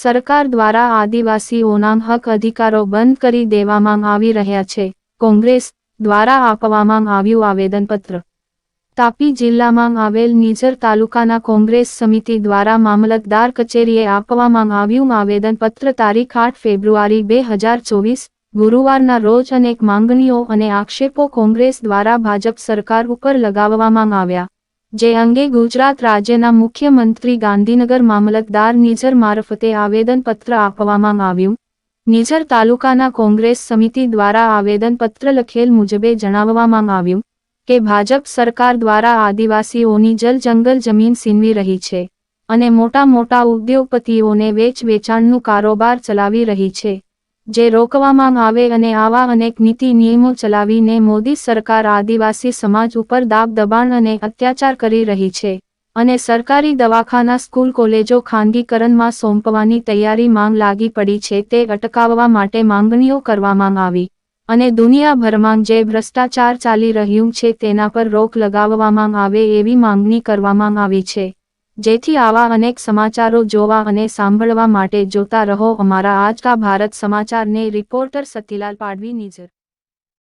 સરકાર દ્વારા આદિવાસીઓના હક અધિકારો બંધ કરી દેવામાં આવી રહ્યા છે. કોંગ્રેસ દ્વારા આપવામાં આવ્યું આવેદનપત્ર. તાપી જિલ્લામાં આવેલ નિઝર તાલુકાના કોંગ્રેસ સમિતિ દ્વારા મામલતદાર કચેરીએ આપવામાં આવ્યું આવેદનપત્ર તારીખ આઠ ફેબ્રુઆરી બે હજાર ચોવીસ, ગુરુવારના રોજ અનેક માંગણીઓ અને આક્ષેપો કોંગ્રેસ દ્વારા ભાજપ સરકાર ઉપર લગાવવામાં આવ્યા. જે અંગે ગુજરાત રાજ્યના મુખ્યમંત્રી ગાંધીનગર મામલતદાર નિઝર મારફતે આવેદનપત્ર આપવામાં આવ્યું. નિઝર તાલુકાના કોંગ્રેસ સમિતિ દ્વારા આવેદનપત્ર લખેલ મુજબે જણાવવામાં આવ્યું કે ભાજપ સરકાર દ્વારા આદિવાસીઓની જલ જંગલ જમીન સીનવી રહી છે અને મોટા મોટા ઉદ્યોગપતિઓને વેચ વેચાણનું કારોબાર ચલાવી રહી છે. જે રોકવામાં આવે અને આવા અનેક નીતિ નિયમો ચલાવીને મોદી સરકાર આદિવાસી સમાજ ઉપર દાબ દબાણ અને અત્યાચાર કરી રહી છે અને સરકારી દવાખાના, સ્કૂલ, કોલેજો ખાનગીકરણમાં સોંપવાની તૈયારી માંગ લાગી પડી છે તે અટકાવવા માટે માંગણીઓ કરવામાં આવી અને દુનિયાભરમાં જે ભ્રષ્ટાચાર ચાલી રહ્યું છે તેના પર રોક લગાવવામાં આવે એવી માંગણી કરવામાં આવી છે. જેથી આવા અનેક સમાચારો જોવા અને સાંભળવા માટે જોતા રહો. અમારા આજ કા ભારત સમાચારને રિપોર્ટર સતીલાલ પાડવી નિઝર